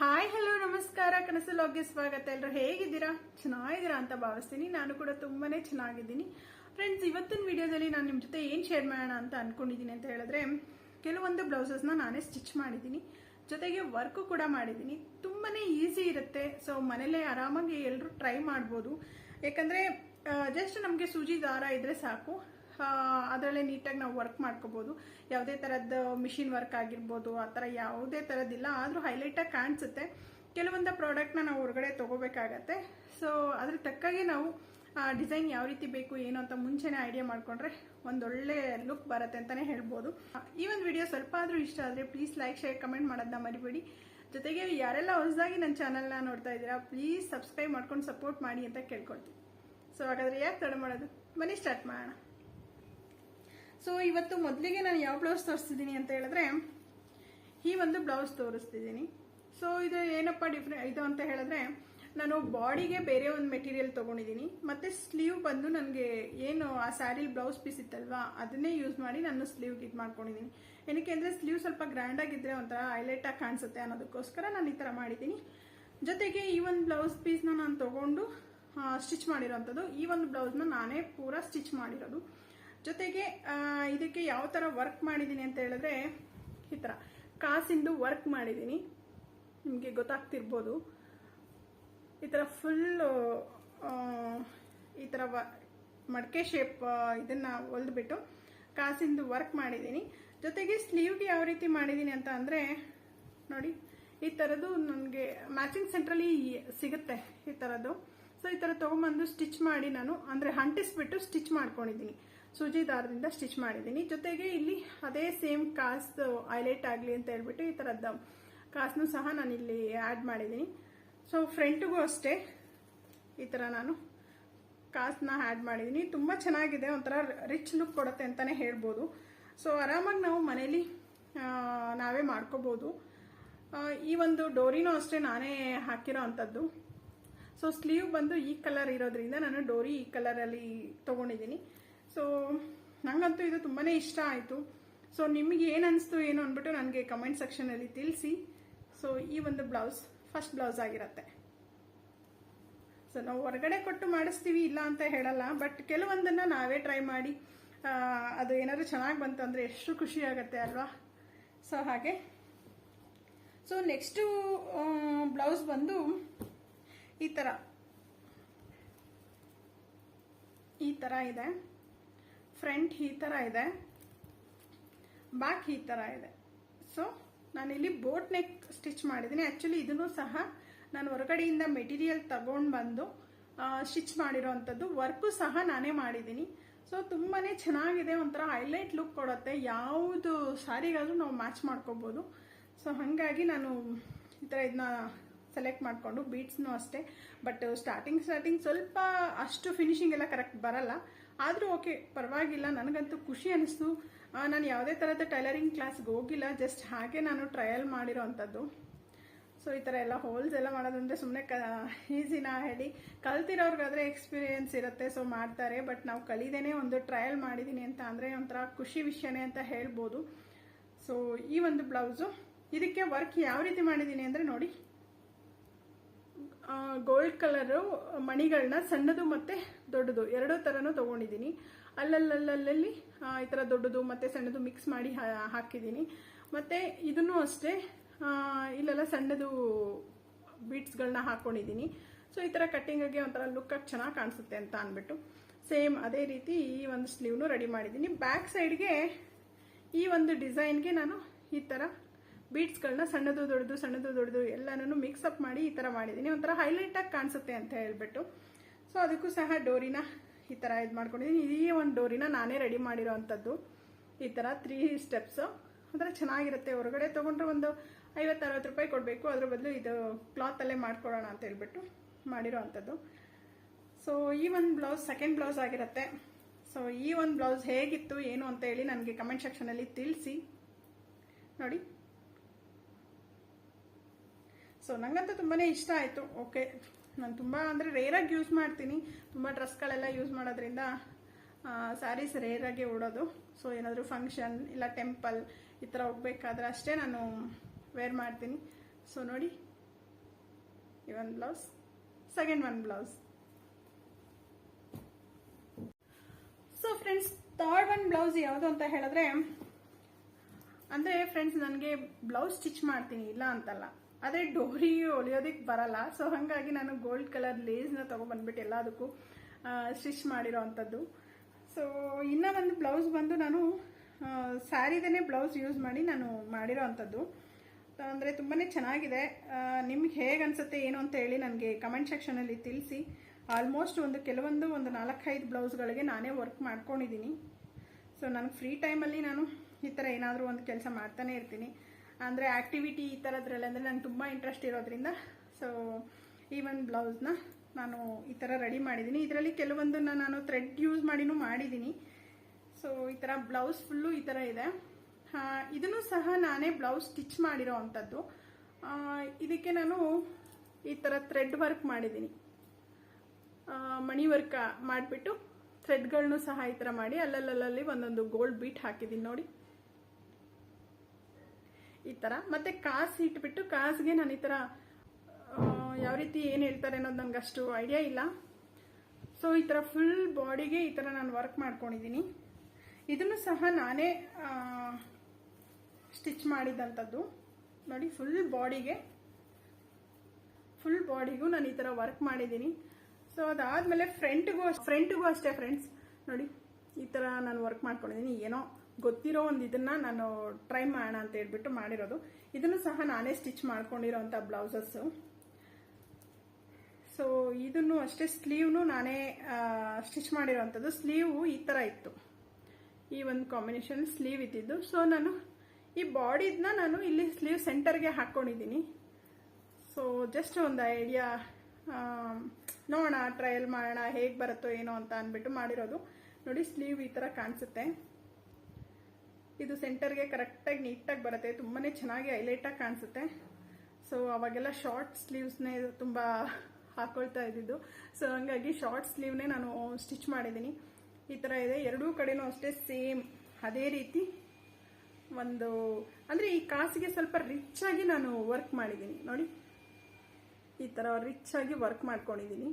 Hi, hello, ನಮಸ್ಕಾರ, ಕನಸು ಲಾಗ್ಗೆ ಸ್ವಾಗತ. ಎಲ್ಲರೂ ಹೇಗಿದ್ದೀರಾ? ಚೆನ್ನಾಗಿದ್ದೀರಾ ಅಂತ ಭಾವಿಸ್ತೀನಿ. ನಾನು ಕೂಡ ತುಂಬಾನೇ ಚೆನ್ನಾಗಿದ್ದೀನಿ. ಫ್ರೆಂಡ್ಸ್ ಇವತ್ತಿನ ವಿಡಿಯೋದಲ್ಲಿ ನಾನು ನಿಮ್ಮ ಜೊತೆ ಏನು ಶೇರ್ ಮಾಡೋಣ ಅಂತ ಅನ್ಕೊಂಡಿದ್ದೀನಿ ಅಂತ ಹೇಳಿದ್ರೆ, ಕೆಲವೊಂದು ಬ್ಲೌಸಸ್ನ ನಾನೇ ಸ್ಟಿಚ್ ಮಾಡಿದ್ದೀನಿ. ಜೊತೆಗೆ ವರ್ಕು ಕೂಡ ಮಾಡಿದ್ದೀನಿ. ತುಂಬಾನೇ ಈಸಿ ಇರುತ್ತೆ. ಸೊ ಮನೇಲೇ ಆರಾಮಾಗಿ ಎಲ್ಲರೂ ಟ್ರೈ ಮಾಡ್ಬೋದು. ಯಾಕಂದ್ರೆ ಜಸ್ಟ್ ನಮಗೆ ಸೂಜಿ ದಾರ ಇದ್ರೆ ಸಾಕು. ಅದರಲ್ಲೇ ನೀಟಾಗಿ ನಾವು ವರ್ಕ್ ಮಾಡ್ಕೋಬಹುದು ಯಾವುದೇ ಥರದ್ದು ಮಿಷಿನ್ ವರ್ಕ್ ಆಗಿರ್ಬೋದು, ಆ ಥರ ಯಾವುದೇ ಥರದ್ದಿಲ್ಲ ಆದರೂ ಹೈಲೈಟಾಗಿ ಕಾಣಿಸುತ್ತೆ. ಕೆಲವೊಂದು ಪ್ರಾಡಕ್ಟ್ನ ನಾವು ಹೊರಗಡೆ ತಗೋಬೇಕಾಗತ್ತೆ. ಸೊ ಅದ್ರ ತಕ್ಕಾಗೆ ನಾವು ಡಿಸೈನ್ ಯಾವ ರೀತಿ ಬೇಕು, ಏನು ಅಂತ ಮುಂಚೆನೇ ಐಡಿಯಾ ಮಾಡ್ಕೊಂಡ್ರೆ ಒಂದೊಳ್ಳೆ ಲುಕ್ ಬರುತ್ತೆ ಅಂತಾನೆ ಹೇಳ್ಬೋದು. ಈ ಒಂದು ವಿಡಿಯೋ ಸ್ವಲ್ಪ ಆದರೂ ಇಷ್ಟ ಆದರೆ ಪ್ಲೀಸ್ ಲೈಕ್ ಶೇರ್ ಕಮೆಂಟ್ ಮಾಡೋದನ್ನ ಮರಿಬೇಡಿ. ಜೊತೆಗೆ ಯಾರೆಲ್ಲ ಹೊಸದಾಗಿ ನನ್ನ ಚಾನಲ್ನ ನೋಡ್ತಾ ಇದ್ದೀರಾ ಪ್ಲೀಸ್ ಸಬ್ಸ್ಕ್ರೈಬ್ ಮಾಡ್ಕೊಂಡು ಸಪೋರ್ಟ್ ಮಾಡಿ ಅಂತ ಕೇಳ್ಕೊಳ್ತೀನಿ. ಸೊ ಹಾಗಾದ್ರೆ ಯಾಕೆ ತಡ ಮಾಡೋದು? ಬನ್ನಿ ಸ್ಟಾರ್ಟ್ ಮಾಡೋಣ. ಸೊ ಇವತ್ತು ಮೊದಲಿಗೆ ನಾನು ಯಾವ ಬ್ಲೌಸ್ ತೋರಿಸ್ತಿದ್ದೀನಿ ಅಂತ ಹೇಳಿದ್ರೆ, ಈ ಒಂದು ಬ್ಲೌಸ್ ತೋರಿಸ್ತಿದ್ದೀನಿ. ಸೊ ಇದು ಏನಪ್ಪ ಡಿಫ್ರೆ ಇದು ಅಂತ ಹೇಳಿದ್ರೆ, ನಾನು ಬಾಡಿಗೆ ಬೇರೆ ಒಂದು ಮೆಟೀರಿಯಲ್ ತೊಗೊಂಡಿದ್ದೀನಿ. ಮತ್ತೆ ಸ್ಲೀವ್ ಬಂದು ನನಗೆ ಏನು ಆ ಸ್ಯಾರಿಲಿ ಬ್ಲೌಸ್ ಪೀಸ್ ಇತ್ತಲ್ವಾ ಅದನ್ನೇ ಯೂಸ್ ಮಾಡಿ ನಾನು ಸ್ಲೀವ್ಗೆ ಇದು ಮಾಡ್ಕೊಂಡಿದ್ದೀನಿ. ಏನಕ್ಕೆ ಅಂದರೆ ಸ್ಲೀವ್ ಸ್ವಲ್ಪ ಗ್ರ್ಯಾಂಡ್ ಆಗಿದ್ರೆ ಒಂಥರ ಹೈಲೈಟ್ ಆಗಿ ಕಾಣಿಸುತ್ತೆ ಅನ್ನೋದಕ್ಕೋಸ್ಕರ ನಾನು ಈ ಥರ ಮಾಡಿದ್ದೀನಿ. ಜೊತೆಗೆ ಈ ಒಂದು ಬ್ಲೌಸ್ ಪೀಸ್ನ ನಾನು ತೊಗೊಂಡು ಸ್ಟಿಚ್ ಮಾಡಿರೋಂಥದ್ದು. ಈ ಒಂದು ಬ್ಲೌಸ್ನ ನಾನೇ ಪೂರ ಸ್ಟಿಚ್ ಮಾಡಿರೋದು. ಜೊತೆಗೆ ಇದಕ್ಕೆ ಯಾವ ಥರ ವರ್ಕ್ ಮಾಡಿದ್ದೀನಿ ಅಂತ ಹೇಳಿದ್ರೆ, ಈ ಥರ ಕಾಸಿಂದು ವರ್ಕ್ ಮಾಡಿದ್ದೀನಿ ನಿಮಗೆ ಗೊತ್ತಾಗ್ತಿರ್ಬೋದು. ಈ ಥರ ಫುಲ್ಲು ಈ ಥರ ವ, ಮಡಕೆ ಶೇಪ್ ಇದನ್ನು ಹೊಲ್ದ್ಬಿಟ್ಟು ಕಾಸಿಂದು ವರ್ಕ್ ಮಾಡಿದ್ದೀನಿ ಜೊತೆಗೆ ಸ್ಲೀವ್ಗೆ ಯಾವ ರೀತಿ ಮಾಡಿದ್ದೀನಿ ಅಂತ ಅಂದರೆ, ನೋಡಿ, ಈ ಥರದ್ದು ನನಗೆ ಮ್ಯಾಚಿಂಗ್ ಸೆಂಟ್ರಲ್ಲಿ ಸಿಗುತ್ತೆ, ಈ ಥರದ್ದು ಸೊ ಈ ಥರ ತೊಗೊಂಬಂದು ಸ್ಟಿಚ್ ಮಾಡಿ ನಾನು, ಅಂದರೆ ಅಂಟಿಸ್ಬಿಟ್ಟು ಸ್ಟಿಚ್ ಮಾಡ್ಕೊಂಡಿದ್ದೀನಿ ಸೂಜಿ ದಾರದಿಂದ ಸ್ಟಿಚ್ ಮಾಡಿದ್ದೀನಿ. ಜೊತೆಗೆ ಇಲ್ಲಿ ಅದೇ ಸೇಮ್ ಕಾಸು ಹೈಲೈಟ್ ಆಗಲಿ ಅಂತ ಹೇಳ್ಬಿಟ್ಟು ಈ ಥರದ್ದು ಕಾಸ್ನು ಸಹ ನಾನು ಇಲ್ಲಿ ಆ್ಯಡ್ ಮಾಡಿದ್ದೀನಿ ಸೊ ಫ್ರಂಟ್ಗೂ ಅಷ್ಟೇ. ಈ ಥರ ನಾನು ಕಾಸ್ನ ಆ್ಯಡ್ ಮಾಡಿದ್ದೀನಿ. ತುಂಬ ಚೆನ್ನಾಗಿದೆ. ಒಂಥರ ರಿಚ್ ಲುಕ್ ಕೊಡುತ್ತೆ ಅಂತಲೇ ಹೇಳ್ಬೋದು. ಸೊ ಆರಾಮಾಗಿ ನಾವು ಮನೇಲಿ ನಾವೇ ಮಾಡ್ಕೋಬೋದು. ಈ ಒಂದು ಡೋರಿನೂ ಅಷ್ಟೇ ನಾನೇ ಹಾಕಿರೋ ಅಂಥದ್ದು. ಸೊ ಸ್ಲೀವ್ ಬಂದು ಈ ಕಲರ್ ಇರೋದ್ರಿಂದ ನಾನು ಡೋರಿ ಈ ಕಲರಲ್ಲಿ ತೊಗೊಂಡಿದ್ದೀನಿ. ಸೊ ನನಗಂತೂ ಇದು ತುಂಬಾ ಇಷ್ಟ ಆಯಿತು. ಸೊ ನಿಮಗೆ ಏನು ಅನಿಸ್ತು ಏನು ಅಂದ್ಬಿಟ್ಟು ನನಗೆ ಕಮೆಂಟ್ ಸೆಕ್ಷನಲ್ಲಿ ತಿಳಿಸಿ. ಸೊ ಈ ಒಂದು ಬ್ಲೌಸ್ ಫಸ್ಟ್ ಬ್ಲೌಸ್ ಆಗಿರತ್ತೆ. ಸೊ ನಾವು ಹೊರಗಡೆ ಕೊಟ್ಟು ಮಾಡಿಸ್ತೀವಿ, ಇಲ್ಲ ಅಂತ ಹೇಳಲ್ಲ. ಬಟ್ ಕೆಲವೊಂದನ್ನು ನಾವೇ ಟ್ರೈ ಮಾಡಿ ಅದು ಏನಾದರೂ ಚೆನ್ನಾಗಿ ಬಂತು ಅಂದರೆ ಎಷ್ಟು ಖುಷಿ ಆಗುತ್ತೆ ಅಲ್ವಾ? ಸೊ ಹಾಗೆ. ಸೊ ನೆಕ್ಸ್ಟು ಬ್ಲೌಸ್ ಬಂದು ಈ ಥರ ಈ ಥರ ಇದೆ. ಫ್ರಂಟ್ ಈ ಥರ ಇದೆ, ಬ್ಯಾಕ್ ಈ ಥರ ಇದೆ. ಸೊ ನಾನಿಲ್ಲಿ ಬೋಟ್ ನೆಕ್ ಸ್ಟಿಚ್ ಮಾಡಿದ್ದೀನಿ. ಆ್ಯಕ್ಚುಲಿ ಇದನ್ನು ಸಹ ನಾನು ಹೊರಗಡೆಯಿಂದ ಮೆಟೀರಿಯಲ್ ತಗೊಂಡು ಬಂದು ಸ್ಟಿಚ್ ಮಾಡಿರೋ ಅಂಥದ್ದು ವರ್ಕು ಸಹ ನಾನೇ ಮಾಡಿದ್ದೀನಿ. ಸೊ ತುಂಬಾ ಚೆನ್ನಾಗಿದೆ, ಒಂಥರ ಹೈಲೈಟ್ ಲುಕ್ ಕೊಡುತ್ತೆ. ಯಾವುದು ಸಾರಿಗಾದ್ರೂ ನಾವು ಮ್ಯಾಚ್ ಮಾಡ್ಕೋಬೋದು. ಸೊ ಹಾಗಾಗಿ ನಾನು ಈ ಥರ ಇದನ್ನ ಸೆಲೆಕ್ಟ್ ಮಾಡಿಕೊಂಡು ಬೀಟ್ಸ್ನು ಅಷ್ಟೇ. ಬಟ್ ಸ್ಟಾರ್ಟಿಂಗ್ ಸ್ಟಾರ್ಟಿಂಗ್ ಸ್ವಲ್ಪ ಅಷ್ಟು ಫಿನಿಶಿಂಗ್ ಎಲ್ಲ ಕರೆಕ್ಟ್ ಬರಲ್ಲ. ಆದರೂ ಓಕೆ ಪರವಾಗಿಲ್ಲ, ನನಗಂತೂ ಖುಷಿ ಅನಿಸ್ತು. ನಾನು ಯಾವುದೇ ಥರದ ಟೈಲರಿಂಗ್ ಕ್ಲಾಸ್ಗೆ ಹೋಗಿಲ್ಲ ಜಸ್ಟ್ ಹಾಗೆ ನಾನು ಟ್ರಯಲ್ ಮಾಡಿರೋ ಅಂಥದ್ದು. ಸೊ ಈ ಥರ ಎಲ್ಲ ಹೋಲ್ಸ್ ಎಲ್ಲ ಮಾಡೋದಂದ್ರೆ ಸುಮ್ಮನೆ ಕ ಈಸಿನಾ ಹೇಳಿ. ಕಲ್ತಿರೋರ್ಗಾದ್ರೆ ಎಕ್ಸ್ಪೀರಿಯೆನ್ಸ್ ಇರುತ್ತೆ ಸೊ ಮಾಡ್ತಾರೆ ಬಟ್ ನಾವು ಕಲಿದೇನೆ ಒಂದು ಟ್ರಯಲ್ ಮಾಡಿದ್ದೀನಿ ಅಂತ ಅಂದರೆ ಒಂಥರ ಖುಷಿ ವಿಷಯನೇ ಅಂತ ಹೇಳ್ಬೋದು. ಸೊ ಈ ಒಂದು ಬ್ಲೌಸು ಇದಕ್ಕೆ ವರ್ಕ್ ಯಾವ ರೀತಿ ಮಾಡಿದ್ದೀನಿ ಅಂದರೆ ನೋಡಿ. ಗೋಲ್ಡ್ ಕಲರು ಮಣಿಗಳನ್ನ ಸಣ್ಣದು ಮತ್ತೆ ದೊಡ್ಡದು. ಎರಡೂ ಥರನೂ ತಗೊಂಡಿದ್ದೀನಿ. ಅಲ್ಲಲ್ಲಲ್ಲಲ್ಲಿ ಈ ಥರ ದೊಡ್ಡದು ಮತ್ತೆ ಸಣ್ಣದು ಮಿಕ್ಸ್ ಮಾಡಿ ಹಾಕಿದ್ದೀನಿ. ಮತ್ತೆ ಇದನ್ನು ಅಷ್ಟೇ ಇಲ್ಲೆಲ್ಲ ಸಣ್ಣದು ಬೀಟ್ಸ್ಗಳನ್ನ ಹಾಕ್ಕೊಂಡಿದ್ದೀನಿ ಸೊ ಈ ಥರ ಕಟ್ಟಿಂಗಿಗೆ ಒಂಥರ ಲುಕ್ಕಾಗಿ ಚೆನ್ನಾಗಿ ಕಾಣಿಸುತ್ತೆ ಅಂತ ಅಂದ್ಬಿಟ್ಟು ಸೇಮ್ ಅದೇ ರೀತಿ ಈ ಒಂದು ಸ್ಲೀವ್ನು ರೆಡಿ ಮಾಡಿದ್ದೀನಿ. ಬ್ಯಾಕ್ ಸೈಡ್ಗೆ ಈ ಒಂದು ಡಿಸೈನ್ಗೆ ನಾನು ಈ ಥರ ಬೀಟ್ಸ್ಗಳನ್ನ ಸಣ್ಣದು, ದೊಡ್ಡದು ಸಣ್ಣದು, ದೊಡ್ಡದು ಎಲ್ಲನೂ ಮಿಕ್ಸಪ್ ಮಾಡಿ ಈ ಥರ ಮಾಡಿದ್ದೀನಿ. ಒಂಥರ ಹೈಲೈಟಾಗಿ ಕಾಣಿಸುತ್ತೆ ಅಂತ ಹೇಳ್ಬಿಟ್ಟು. ಸೊ ಅದಕ್ಕೂ ಸಹ ಡೋರಿನ ಈ ಥರ ಇದು ಮಾಡ್ಕೊಂಡಿದ್ದೀನಿ ಈ ಒಂದು ಡೋರಿನ ನಾನೇ ರೆಡಿ ಮಾಡಿರೋ ಅಂಥದ್ದು. ಈ ಥರ ತ್ರೀ ಸ್ಟೆಪ್ಸು ಒಂಥರ ಚೆನ್ನಾಗಿರುತ್ತೆ. ಹೊರಗಡೆ ತಗೊಂಡ್ರೆ ಒಂದು ಐವತ್ತು ಅರವತ್ತು ರೂಪಾಯಿ ಕೊಡಬೇಕು. ಅದ್ರ ಬದಲು ಇದು ಕ್ಲಾತಲ್ಲೇ ಮಾಡ್ಕೊಡೋಣ ಅಂತ ಹೇಳ್ಬಿಟ್ಟು ಮಾಡಿರೋ ಅಂಥದ್ದು. ಸೊ ಈ ಒಂದು ಬ್ಲೌಸ್ ಸೆಕೆಂಡ್ ಬ್ಲೌಸ್ ಆಗಿರುತ್ತೆ. ಸೊ ಈ ಒಂದು ಬ್ಲೌಸ್ ಹೇಗಿತ್ತು, ಏನು ಅಂತ ಹೇಳಿ ನನಗೆ ಕಮೆಂಟ್ ಸೆಕ್ಷನಲ್ಲಿ ತಿಳಿಸಿ. ನೋಡಿ. ಸೊ ನನಗಂತೂ ತುಂಬಾ ಇಷ್ಟ ಆಯಿತು. ಓಕೆ ನಾನು ತುಂಬ ಅಂದರೆ ರೇರಾಗಿ ಯೂಸ್ ಮಾಡ್ತೀನಿ. ತುಂಬ ಡ್ರೆಸ್ಗಳೆಲ್ಲ ಯೂಸ್ ಮಾಡೋದ್ರಿಂದ ಸ್ಯಾರೀಸ್ ರೇರಾಗಿ ಉಡೋದು. ಸೊ ಏನಾದರೂ ಫಂಕ್ಷನ್ ಇಲ್ಲ ಟೆಂಪಲ್ ಈ ಥರ ಹೋಗ್ಬೇಕಾದ್ರೆ ಅಷ್ಟೇ ನಾನು ವೇರ್ ಮಾಡ್ತೀನಿ. ಸೊ ನೋಡಿ. ಈ ಒಂದು blouse second one blouse so friends third one blouse ಯಾವುದು ಅಂತ ಹೇಳಿದ್ರೆ, ಅಂದರೆ ಫ್ರೆಂಡ್ಸ್ ನನಗೆ ಬ್ಲೌಸ್ ಸ್ಟಿಚ್ ಮಾಡ್ತೀನಿ, ಇಲ್ಲ ಅಂತಲ್ಲ. ಅದೇ ಡೋರಿ ಹೊಲಿಯೋದಕ್ಕೆ ಬರಲ್ಲ. ಸೊ ಹಾಗಾಗಿ ನಾನು ಗೋಲ್ಡ್ ಕಲರ್ ಲೇಸ್ನ ತೊಗೊಂಡ್ಬಂದ್ಬಿಟ್ಟು ಎಲ್ಲದಕ್ಕೂ ಸ್ಟಿಚ್ ಮಾಡಿರೋ ಅಂಥದ್ದು ಸೊ ಇನ್ನೂ ಒಂದು ಬ್ಲೌಸ್ ಬಂದು ನಾನು ಸ್ಯಾರಿದೇ ಬ್ಲೌಸ್ ಯೂಸ್ ಮಾಡಿ ನಾನು ಮಾಡಿರೋ ಅಂಥದ್ದು ಅಂದರೆ ತುಂಬಾ ಚೆನ್ನಾಗಿದೆ. ನಿಮ್ಗೆ ಹೇಗೆ ಅನಿಸುತ್ತೆ ಏನು ಅಂತ ಹೇಳಿ ನನಗೆ ಕಮೆಂಟ್ ಸೆಕ್ಷನಲ್ಲಿ ತಿಳಿಸಿ. ಆಲ್ಮೋಸ್ಟ್ ಒಂದು ಕೆಲವೊಂದು ಒಂದು ನಾಲ್ಕೈದು ಬ್ಲೌಸ್ಗಳಿಗೆ ನಾನೇ ವರ್ಕ್ ಮಾಡ್ಕೊಂಡಿದ್ದೀನಿ. ಸೊ ನನಗೆ ಫ್ರೀ ಟೈಮಲ್ಲಿ ನಾನು ಈ ಥರ ಏನಾದರೂ ಒಂದು ಕೆಲಸ ಮಾಡ್ತಾನೆ ಇರ್ತೀನಿ. ಅಂದರೆ ಆ್ಯಕ್ಟಿವಿಟಿ ಈ ಥರದ್ರಲ್ಲಿ ಅಂದರೆ ನಂಗೆ ತುಂಬ ಇಂಟ್ರೆಸ್ಟ್ ಇರೋದ್ರಿಂದ. ಸೊ ಈ ಒಂದು ಬ್ಲೌಸ್ನ ನಾನು ಈ ಥರ ರೆಡಿ ಮಾಡಿದ್ದೀನಿ ಇದರಲ್ಲಿ ಕೆಲವೊಂದನ್ನು ನಾನು ಥ್ರೆಡ್ ಯೂಸ್ ಮಾಡಿನೂ ಮಾಡಿದ್ದೀನಿ ಸೊ ಈ ಥರ ಬ್ಲೌಸ್ ಫುಲ್ಲು ಈ ಥರ ಇದೆ. ಇದನ್ನು ಸಹ ನಾನೇ ಬ್ಲೌಸ್ ಸ್ಟಿಚ್ ಮಾಡಿರೋ ಅಂಥದ್ದು. ಇದಕ್ಕೆ ನಾನು ಈ ಥರ ಥ್ರೆಡ್ ವರ್ಕ್ ಮಾಡಿದ್ದೀನಿ ಮಣಿ ವರ್ಕ್ ಮಾಡಿಬಿಟ್ಟು ಥ್ರೆಡ್ಗಳನ್ನೂ ಸಹ ಈ ಥರ ಮಾಡಿ, ಅಲ್ಲಲ್ಲಲ್ಲಿ ಒಂದೊಂದು ಗೋಲ್ಡ್ ಬೀಟ್ ಹಾಕಿದ್ದೀನಿ ನೋಡಿ. ಈ ಥರ ಮತ್ತೆ ಕಾಸು ಇಟ್ಬಿಟ್ಟು, ಕಾಸಿಗೆ ನಾನು ಈ ಥರ ಯಾವ ರೀತಿ ಏನು ಹೇಳ್ತಾರೆ ಅನ್ನೋದು ನನಗೆ ಅಷ್ಟು ಐಡಿಯಾ ಇಲ್ಲ. ಸೊ ಈ ಥರ ಫುಲ್ ಬಾಡಿಗೆ ಈ ಥರ ನಾನು ವರ್ಕ್ ಮಾಡ್ಕೊಂಡಿದ್ದೀನಿ ಇದನ್ನು ಸಹ ನಾನೇ ಸ್ಟಿಚ್ ಮಾಡಿದಂಥದ್ದು ನೋಡಿ ಫುಲ್ ಬಾಡಿಗೆ ಫುಲ್ ಬಾಡಿಗೂ ನಾನು ಈ ಥರ ವರ್ಕ್ ಮಾಡಿದ್ದೀನಿ ಸೊ ಅದಾದಮೇಲೆ ಫ್ರಂಟ್ಗೂ ಫ್ರಂಟ್ಗೂ ಅಷ್ಟೇ ಫ್ರೆಂಡ್ಸ್ ನೋಡಿ, ಈ ಥರ ನಾನು ವರ್ಕ್ ಮಾಡ್ಕೊಂಡಿದ್ದೀನಿ ಏನೋ ಗೊತ್ತಿರೋ ಒಂದು ಇದನ್ನ ನಾನು ಟ್ರೈ ಮಾಡೋಣ ಅಂತ ಹೇಳ್ಬಿಟ್ಟು ಮಾಡಿರೋದು. ಇದನ್ನು ಸಹ ನಾನೇ ಸ್ಟಿಚ್ ಮಾಡ್ಕೊಂಡಿರೋಂಥ ಬ್ಲೌಸಸ್ಸು ಸೊ ಇದನ್ನು ಅಷ್ಟೇ ಸ್ಲೀವ್ನು ನಾನೇ ಸ್ಟಿಚ್ ಮಾಡಿರೋವಂಥದ್ದು ಸ್ಲೀವ್ ಈ ಥರ ಇತ್ತು. ಈ ಒಂದು ಕಾಂಬಿನೇಷನ್ ಸ್ಲೀವ್ ಇದ್ದಿದ್ದು. ಸೊ ನಾನು ಈ ಬಾಡಿದನ್ನ ನಾನು ಇಲ್ಲಿ ಸ್ಲೀವ್ ಸೆಂಟರ್ಗೆ ಹಾಕ್ಕೊಂಡಿದ್ದೀನಿ ಸೊ ಜಸ್ಟ್ ಒಂದು ಐಡಿಯಾ ನೋಡೋಣ ಟ್ರಯಲ್ ಮಾಡೋಣ, ಹೇಗೆ ಬರುತ್ತೋ ಏನೋ ಅಂತ ಅಂದ್ಬಿಟ್ಟು ಮಾಡಿರೋದು. ನೋಡಿ, ಸ್ಲೀವ್ ಈ ಥರ ಕಾಣಿಸುತ್ತೆ. ಇದು ಸೆಂಟರ್ಗೆ ಕರೆಕ್ಟಾಗಿ ನೀಟಾಗಿ ಬರುತ್ತೆ. ತುಂಬಾ ಚೆನ್ನಾಗಿ ಹೈಲೈಟಾಗಿ ಕಾಣಿಸುತ್ತೆ. ಸೊ ಅವಾಗೆಲ್ಲ ಶಾರ್ಟ್ ಸ್ಲೀವ್ಸ್ನೇ ತುಂಬ ಹಾಕೊಳ್ತಾ ಇದ್ದಿದ್ದು. ಸೊ ಹಂಗಾಗಿ ಶಾರ್ಟ್ ಸ್ಲೀವ್ನೇ ನಾನು ಸ್ಟಿಚ್ ಮಾಡಿದ್ದೀನಿ. ಈ ಥರ ಇದೆ. ಎರಡೂ ಕಡೆನೂ ಅಷ್ಟೇ ಸೇಮ್ ಅದೇ ರೀತಿ ಒಂದು, ಅಂದರೆ ಈ ಕಾಸಿಗೆ ಸ್ವಲ್ಪ ರಿಚ್ ಆಗಿ ನಾನು ವರ್ಕ್ ಮಾಡಿದ್ದೀನಿ. ನೋಡಿ, ಈ ಥರ ರಿಚ್ ಆಗಿ ವರ್ಕ್ ಮಾಡ್ಕೊಂಡಿದ್ದೀನಿ.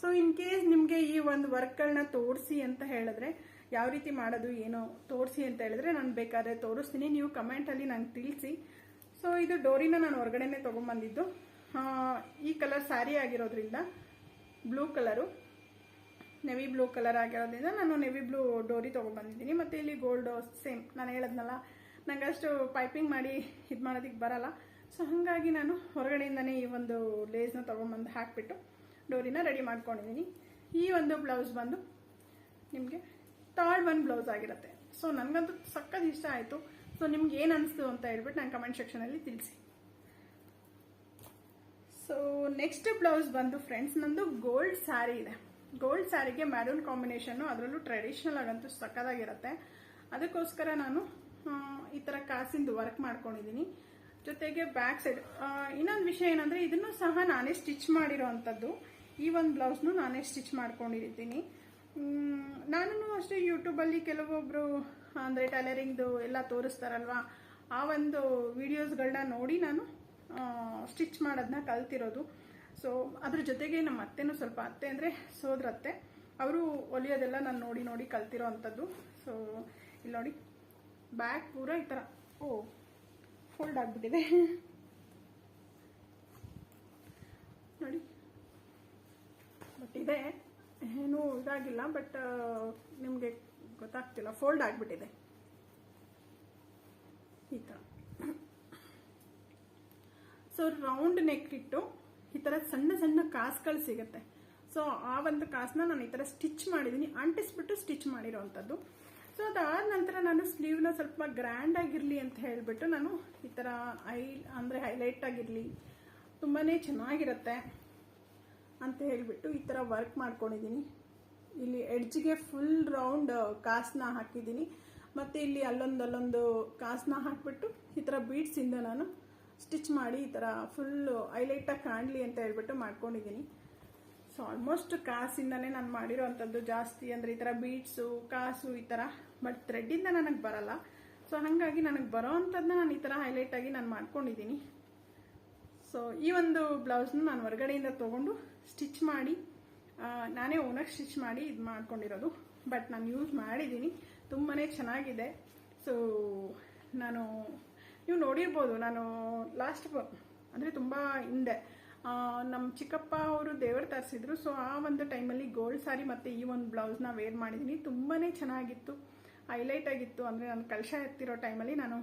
ಸೊ ಇನ್ ಕೇಸ್ ನಿಮಗೆ ಈ ಒಂದು ವರ್ಕ್ಗಳನ್ನ ತೋರಿಸಿ ಅಂತ ಹೇಳಿದ್ರೆ ಯಾವ ರೀತಿ ಮಾಡೋದು, ಏನೋ ತೋರಿಸಿ ಅಂತ ಹೇಳಿದ್ರೆ ನಾನು ಬೇಕಾದ್ರೆ ತೋರಿಸ್ತೀನಿ. ನೀವು ಕಮೆಂಟಲ್ಲಿ ನಂಗೆ ತಿಳಿಸಿ. ಸೊ ಇದು ಡೋರಿನ ನಾನು ಹೊರಗಡೆನೆ ತೊಗೊಂಬಂದಿದ್ದು. ಈ ಕಲರ್ ಸ್ಯಾರಿ ಆಗಿರೋದ್ರಿಂದ blue colour navy blue colour ಆಗಿರೋದ್ರಿಂದ ನಾನು ನೆವಿ ಬ್ಲೂ ಡೋರಿ ತೊಗೊಂಬಂದಿದ್ದೀನಿ. ಮತ್ತು ಇಲ್ಲಿ ಗೋಲ್ಡ್ ಸೇಮ್ ನಾನು ಹೇಳದ್ನಲ್ಲ, ನಂಗೆ ಅಷ್ಟು ಪೈಪಿಂಗ್ ಮಾಡಿ ಇದು ಮಾಡೋದಕ್ಕೆ ಬರಲ್ಲ. ಸೊ ಹಾಗಾಗಿ ನಾನು ಹೊರಗಡೆಯಿಂದನೇ ಈ ಒಂದು ಲೇಸ್ನ ತೊಗೊಂಬಂದು ಹಾಕಿಬಿಟ್ಟು ಡೋರಿನ ರೆಡಿ ಮಾಡ್ಕೊಂಡಿದ್ದೀನಿ ಈ ಒಂದು ಬ್ಲೌಸ್ ಬಂದು ನಿಮಗೆ ಥರ್ಡ್ ಒನ್ ಬ್ಲೌಸ್ ಆಗಿರುತ್ತೆ. ಸೊ ನನಗಂತೂ ಸಕ್ಕತ್ ಇಷ್ಟ ಆಯಿತು. ಸೊ ನಿಮ್ಗೆ ಏನು ಅನಿಸ್ತು ಅಂತ ಹೇಳ್ಬಿಟ್ಟು ನಾನು ಕಮೆಂಟ್ ಸೆಕ್ಷನಲ್ಲಿ ತಿಳಿಸಿ. ಸೊ ನೆಕ್ಸ್ಟ್ ಬ್ಲೌಸ್ ಬಂದು ಫ್ರೆಂಡ್ಸ್ ನಂದು ಗೋಲ್ಡ್ ಸ್ಯಾರಿ ಇದೆ. ಗೋಲ್ಡ್ ಸ್ಯಾರಿಗೆ ಮ್ಯಾರೂನ್ ಕಾಂಬಿನೇಷನ್ನು ಅದರಲ್ಲೂ ಟ್ರೆಡಿಷ್ನಲ್ ಆಗಂತೂ ಸಕ್ಕದಾಗಿರುತ್ತೆ ಅದಕ್ಕೋಸ್ಕರ ನಾನು ಈ ಥರ ಕಾಸಿಂದು ವರ್ಕ್ ಮಾಡ್ಕೊಂಡಿದ್ದೀನಿ ಜೊತೆಗೆ ಬ್ಯಾಕ್ ಸೈಡ್ ಇನ್ನೊಂದು ವಿಷಯ ಏನಂದರೆ ಇದನ್ನು ಸಹ ನಾನೇ ಸ್ಟಿಚ್ ಮಾಡಿರೋ ಅಂಥದ್ದು ಈ ಒಂದು ಬ್ಲೌಸ್ನು ನಾನೇ ಸ್ಟಿಚ್ ಮಾಡ್ಕೊಂಡಿದ್ದೀನಿ ನಾನು ಅಷ್ಟೇ ಯೂಟ್ಯೂಬಲ್ಲಿ ಕೆಲವೊಬ್ಬರು ಅಂದರೆ ಟೈಲರಿಂಗ್ದು ಎಲ್ಲ ತೋರಿಸ್ತಾರಲ್ವಾ, ಆ ಒಂದು ವಿಡಿಯೋಸ್ಗಳನ್ನ ನೋಡಿ ನಾನು ಸ್ಟಿಚ್ ಮಾಡೋದನ್ನ ಕಲ್ತಿರೋದು. ಸೊ ಅದ್ರ ಜೊತೆಗೆ ನಮ್ಮ ಅತ್ತೆನೂ ಸ್ವಲ್ಪ ಅತ್ತೆ ಅಂದರೆ ಸೋದ್ರತ್ತೆ. ಅವರು ಹೊಲಿಯೋದೆಲ್ಲ ನಾನು ನೋಡಿ ನೋಡಿ ಕಲ್ತಿರೋ ಅಂಥದ್ದು. ಸೊ ಇಲ್ಲಿ ನೋಡಿ ಬ್ಯಾಕ್ ಪೂರ ಈ ಥರ ಓ ಫೋಲ್ಡ್ ಆಗಿಬಿಟ್ಟಿದೆ ನೋಡಿ ಬಟ್ ಇದೆ ಏನೂ ಇದಾಗಿಲ್ಲ ಬಟ್ ನಿಮಗೆ ಗೊತ್ತಾಗ್ತಿಲ್ಲ ಫೋಲ್ಡ್ ಆಗಿಬಿಟ್ಟಿದೆ. ಈ ಥರ ಸೊ ರೌಂಡ್ ನೆಕ್ ಇಟ್ಟು ಈ ಥರ ಸಣ್ಣ ಸಣ್ಣ ಕಾಸುಗಳು ಸಿಗುತ್ತೆ. ಸೊ ಆ ಒಂದು ಕಾಸನ್ನ ನಾನು ಈ ಥರ ಸ್ಟಿಚ್ ಮಾಡಿದ್ದೀನಿ ಅಂಟಿಸ್ಬಿಟ್ಟು ಸ್ಟಿಚ್ ಮಾಡಿರೋವಂಥದ್ದು ಸೊ ಅದಾದ ನಂತರ ನಾನು ಸ್ಲೀವ್ನ ಸ್ವಲ್ಪ ಗ್ರ್ಯಾಂಡ್ ಆಗಿರಲಿ ಅಂತ ಹೇಳಿಬಿಟ್ಟು ನಾನು ಈ ಥರ ಐ ಅಂದರೆ ಹೈಲೈಟ್ ಆಗಿರಲಿ ತುಂಬಾ ಚೆನ್ನಾಗಿರುತ್ತೆ ಅಂತ ಹೇಳಿಬಿಟ್ಟು ಈ ಥರ ವರ್ಕ್ ಮಾಡ್ಕೊಂಡಿದ್ದೀನಿ ಇಲ್ಲಿ ಎಡ್ಜ್ಗೆ ಫುಲ್ ರೌಂಡ್ ಕಾಸನ್ನ ಹಾಕಿದ್ದೀನಿ. ಮತ್ತು ಇಲ್ಲಿ ಅಲ್ಲೊಂದು ಅಲ್ಲೊಂದು ಕಾಸನ್ನ ಹಾಕಿಬಿಟ್ಟು ಈ ಥರ ಬೀಡ್ಸಿಂದ ನಾನು ಸ್ಟಿಚ್ ಮಾಡಿ ಈ ಥರ ಫುಲ್ಲು ಹೈಲೈಟಾಗಿ ಕಾಣಲಿ ಅಂತ ಹೇಳ್ಬಿಟ್ಟು ಮಾಡ್ಕೊಂಡಿದ್ದೀನಿ. ಸೊ ಆಲ್ಮೋಸ್ಟ್ ಕಾಸಿಂದನೇ ನಾನು ಮಾಡಿರೋ ಅಂಥದ್ದು ಜಾಸ್ತಿ. ಅಂದರೆ ಈ ಥರ ಬೀಡ್ಸು ಕಾಸು ಈ ಥರ ಬಟ್ ಥ್ರೆಡ್ಡಿಂದ ನನಗೆ ಬರಲ್ಲ. ಸೊ ಹಾಗಾಗಿ ನನಗೆ ಬರೋ ಅಂಥದ್ದನ್ನ ನಾನು ಈ ಥರ ಹೈಲೈಟಾಗಿ ನಾನು ಮಾಡ್ಕೊಂಡಿದ್ದೀನಿ. ಸೊ ಈ ಒಂದು ಬ್ಲೌಸ್ನ ನಾನು ಹೊರಗಡೆಯಿಂದ ತೊಗೊಂಡು ಸ್ಟಿಚ್ ಮಾಡಿ ನಾನೇ ಓನಾಗಿ ಸ್ಟಿಚ್ ಮಾಡಿ ಇದು ಮಾಡ್ಕೊಂಡಿರೋದು. ಬಟ್ ನಾನು ಯೂಸ್ ಮಾಡಿದ್ದೀನಿ ತುಂಬಾ ಚೆನ್ನಾಗಿದೆ. ಸೊ ನಾನು, ನೀವು ನೋಡಿರ್ಬೋದು, ನಾನು ಲಾಸ್ಟ್ ಅಂದರೆ ತುಂಬ ಹಿಂದೆ ನಮ್ಮ ಚಿಕ್ಕಪ್ಪ ಅವರು ದೇವರು ತರಿಸಿದ್ರು. ಸೊ ಆ ಒಂದು ಟೈಮಲ್ಲಿ ಗೋಲ್ಡ್ ಸಾರಿ ಮತ್ತು ಈ ಒಂದು ಬ್ಲೌಸ್ನ ವೇರ್ ಮಾಡಿದ್ದೀನಿ ತುಂಬಾ ಚೆನ್ನಾಗಿತ್ತು. ಹೈಲೈಟ್ ಆಗಿತ್ತು. ಅಂದರೆ ನಾನು ಕಳಶ ಎತ್ತಿರೋ ಟೈಮಲ್ಲಿ ನಾನು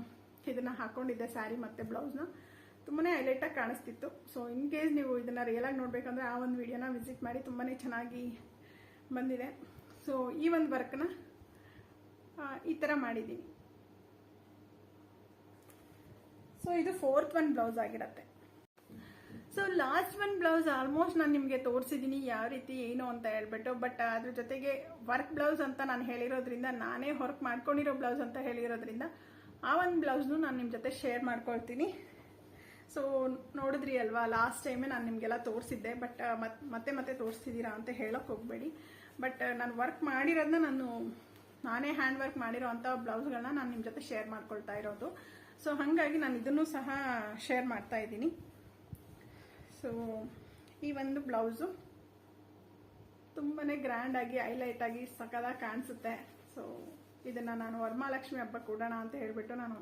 ಇದನ್ನು ಹಾಕೊಂಡಿದ್ದೆ ಸ್ಯಾರಿ ಮತ್ತು ಬ್ಲೌಸ್ನ ತುಂಬಾ ಹೈಲೈಟಾಗಿ ಕಾಣಿಸ್ತಿತ್ತು. ಸೊ ಇನ್ ಕೇಸ್ ನೀವು ಇದನ್ನು ರಿಯಲಾಗಿ ನೋಡಬೇಕಂದ್ರೆ ಆ ಒಂದು ವಿಡಿಯೋನ ವಿಸಿಟ್ ಮಾಡಿ ತುಂಬಾ ಚೆನ್ನಾಗಿ ಬಂದಿದೆ. ಸೊ ಈ ಒಂದು ವರ್ಕ್ನ ಈ ಥರ ಮಾಡಿದ್ದೀನಿ ಸೊ ಇದು ಫೋರ್ತ್ ಒನ್ ಬ್ಲೌಸ್ ಆಗಿರುತ್ತೆ. So last one blouse almost ನಾನು ನಿಮಗೆ ತೋರಿಸಿದ್ದೀನಿ ಯಾವ ರೀತಿ, ಏನು ಅಂತ ಹೇಳ್ಬಿಟ್ಟು ಬಟ್ ಅದ್ರ ಜೊತೆಗೆ ವರ್ಕ್ ಬ್ಲೌಸ್ ಅಂತ ನಾನು ಹೇಳಿರೋದ್ರಿಂದ, ನಾನೇ ವರ್ಕ್ ಮಾಡ್ಕೊಂಡಿರೋ ಬ್ಲೌಸ್ ಅಂತ ಹೇಳಿರೋದ್ರಿಂದ, ಆ ಒಂದು ಬ್ಲೌಸ್ನು ನಾನು ನಿಮ್ಮ ಜೊತೆ ಶೇರ್ ಮಾಡ್ಕೊಳ್ತೀನಿ. ಸೊ ನೋಡಿದ್ರಿ ಅಲ್ವಾ ಲಾಸ್ಟ್ ಟೈಮೇ ನಾನು ನಿಮಗೆಲ್ಲ ತೋರಿಸಿದ್ದೆ ಬಟ್ ಮತ್ತೆ ಮತ್ತೆ ತೋರಿಸ್ತಿದ್ದೀರಾ ಅಂತ ಹೇಳೋಕೆ ಹೋಗಬೇಡಿ. ಬಟ್ ನಾನು ವರ್ಕ್ ಮಾಡಿರೋದನ್ನ ನಾನು, ನಾನೇ ಹ್ಯಾಂಡ್ ವರ್ಕ್ ಮಾಡಿರೋ ಅಂಥ ಬ್ಲೌಸ್ಗಳನ್ನ ನಾನು ನಿಮ್ಮ ಜೊತೆ ಶೇರ್ ಮಾಡ್ಕೊಳ್ತಾ ಇರೋದು. ಸೊ ಹಾಗಾಗಿ ನಾನು ಇದನ್ನು ಸಹ ಶೇರ್ ಮಾಡ್ತಾ ಇದ್ದೀನಿ. ಸೊ ಈ ಒಂದು ಬ್ಲೌಸು ತುಂಬಾ ಗ್ರ್ಯಾಂಡಾಗಿ ಹೈಲೈಟಾಗಿ ಸಕದಾಗಿ ಕಾಣಿಸುತ್ತೆ. ಸೊ ಇದನ್ನು ನಾನು ವರಮಹಾಲಕ್ಷ್ಮಿ ಹಬ್ಬ ಕೊಡೋಣ ಅಂತ ಹೇಳಿಬಿಟ್ಟು ನಾನು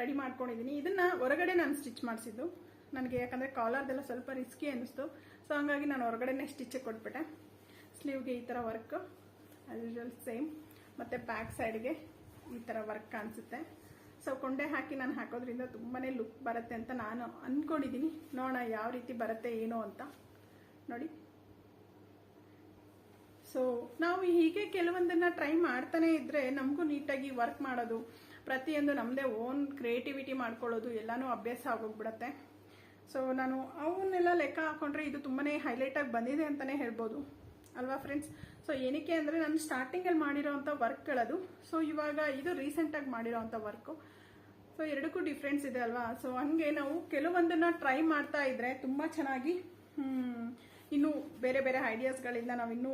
ರೆಡಿ ಮಾಡ್ಕೊಂಡಿದ್ದೀನಿ ಇದನ್ನು ಹೊರಗಡೆ ನಾನು ಸ್ಟಿಚ್ ಮಾಡಿಸಿದ್ದು. ನನಗೆ ಯಾಕಂದರೆ ಕಾಲರ್ದೆಲ್ಲ ಸ್ವಲ್ಪ ರಿಸ್ಕಿ ಅನ್ನಿಸ್ತು. ಸೊ ಹಂಗಾಗಿ ನಾನು ಹೊರಗಡೆನೇ ಸ್ಟಿಚ್ ಕೊಟ್ಬಿಟ್ಟೆ. ಸ್ಲೀವ್ಗೆ ಈ ಥರ ವರ್ಕ್ ಆಸ್ ಯೂಶಲ್ ಸೇಮ್ ಮತ್ತು ಬ್ಯಾಕ್ ಸೈಡ್ಗೆ ಈ ಥರ ವರ್ಕ್ ಕಾಣಿಸುತ್ತೆ ಸೊ ಕೊಂಡೆ ಹಾಕಿ ನಾನು ಹಾಕೋದ್ರಿಂದ ತುಂಬಾ ಲುಕ್ ಬರುತ್ತೆ ಅಂತ ನಾನು ಅಂದ್ಕೊಂಡಿದ್ದೀನಿ ನೋಡೋಣ ಯಾವ ರೀತಿ ಬರುತ್ತೆ, ಏನೋ ಅಂತ. ನೋಡಿ. ಸೊ ನಾವು ಹೀಗೆ ಕೆಲವೊಂದನ್ನು ಟ್ರೈ ಮಾಡ್ತಾನೆ ಇದ್ದರೆ ನಮಗೂ ನೀಟಾಗಿ ವರ್ಕ್ ಮಾಡೋದು ಪ್ರತಿಯೊಂದು ನಮ್ಮದೇ ಓನ್ ಕ್ರಿಯೇಟಿವಿಟಿ ಮಾಡ್ಕೊಳ್ಳೋದು, ಎಲ್ಲನೂ ಅಭ್ಯಾಸ ಆಗೋಗ್ಬಿಡತ್ತೆ. ಸೊ ನಾನು ಅವನ್ನೆಲ್ಲ ಲೆಕ್ಕ ಹಾಕೊಂಡ್ರೆ ಇದು ತುಂಬಾ ಹೈಲೈಟಾಗಿ ಬಂದಿದೆ ಅಂತಲೇ ಹೇಳ್ಬೋದು. ಅಲ್ವಾ ಫ್ರೆಂಡ್ಸ್ ಸೊ ಏನಕ್ಕೆ ಅಂದರೆ ನಾನು ಸ್ಟಾರ್ಟಿಂಗಲ್ಲಿ ಮಾಡಿರೋವಂಥ ವರ್ಕ್ಗಳದು ಸೊ ಇವಾಗ ಇದು ರೀಸೆಂಟಾಗಿ ಮಾಡಿರೋವಂಥ ವರ್ಕು ಸೊ ಎರಡಕ್ಕೂ ಡಿಫ್ರೆನ್ಸ್ ಇದೆ ಅಲ್ವಾ? ಸೊ ಹಂಗೆ ನಾವು ಕೆಲವೊಂದನ್ನ ಟ್ರೈ ಮಾಡ್ತಾ ಇದ್ರೆ ತುಂಬ ಚೆನ್ನಾಗಿ ಇನ್ನೂ ಬೇರೆ ಬೇರೆ ಐಡಿಯಾಸ್ಗಳಿಂದ ನಾವು ಇನ್ನೂ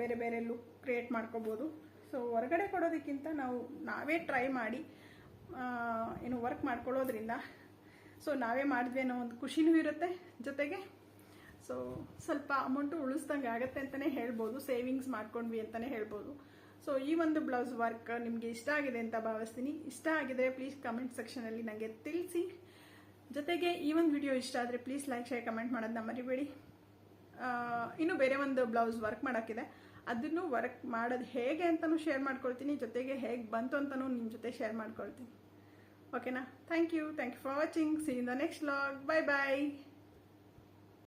ಬೇರೆ ಬೇರೆ ಲುಕ್ ಕ್ರಿಯೇಟ್ ಮಾಡ್ಕೋಬೋದು. ಸೊ ಹೊರಗಡೆ ಕೊಡೋದಕ್ಕಿಂತ ನಾವು, ನಾವೇ ಟ್ರೈ ಮಾಡಿ ಏನು ವರ್ಕ್ ಮಾಡ್ಕೊಳ್ಳೋದ್ರಿಂದ. ಸೊ ನಾವೇ ಮಾಡಿದ್ವಿ ಅನ್ನೋ ಒಂದು ಖುಷಿನೂ ಇರುತ್ತೆ ಜೊತೆಗೆ. ಸೊ ಸ್ವಲ್ಪ ಅಮೌಂಟು ಉಳಿಸ್ದಂಗೆ ಆಗುತ್ತೆ ಅಂತಲೇ ಹೇಳ್ಬೋದು ಸೇವಿಂಗ್ಸ್ ಮಾಡ್ಕೊಂಡ್ವಿ ಅಂತಲೇ ಹೇಳ್ಬೋದು. ಸೊ ಈ ಒಂದು ಬ್ಲೌಸ್ ವರ್ಕ್ ನಿಮಗೆ ಇಷ್ಟ ಆಗಿದೆ ಅಂತ ಭಾವಿಸ್ತೀನಿ. ಇಷ್ಟ ಆಗಿದ್ರೆ ಪ್ಲೀಸ್ ಕಮೆಂಟ್ ಸೆಕ್ಷನಲ್ಲಿ ನನಗೆ ತಿಳಿಸಿ. ಜೊತೆಗೆ ಈ ಒಂದು ವಿಡಿಯೋ ಇಷ್ಟ ಆದರೆ ಪ್ಲೀಸ್ ಲೈಕ್ ಶೇರ್ ಕಮೆಂಟ್ ಮಾಡೋದನ್ನ ಮರಿಬೇಡಿ. ಇನ್ನೂ ಬೇರೆ ಒಂದು ಬ್ಲೌಸ್ ವರ್ಕ್ ಮಾಡೋಕ್ಕಿದೆ. ಅದನ್ನು ವರ್ಕ್ ಮಾಡೋದು ಹೇಗೆ ಅಂತಲೂ ಶೇರ್ ಮಾಡ್ಕೊಳ್ತೀನಿ, ಜೊತೆಗೆ ಹೇಗೆ ಬಂತು ಅಂತಲೂ ನಿಮ್ಮ ಜೊತೆ ಶೇರ್ ಮಾಡ್ಕೊಳ್ತೀನಿ. ಓಕೆನಾ thank you thank you for watching see in the next log bye bye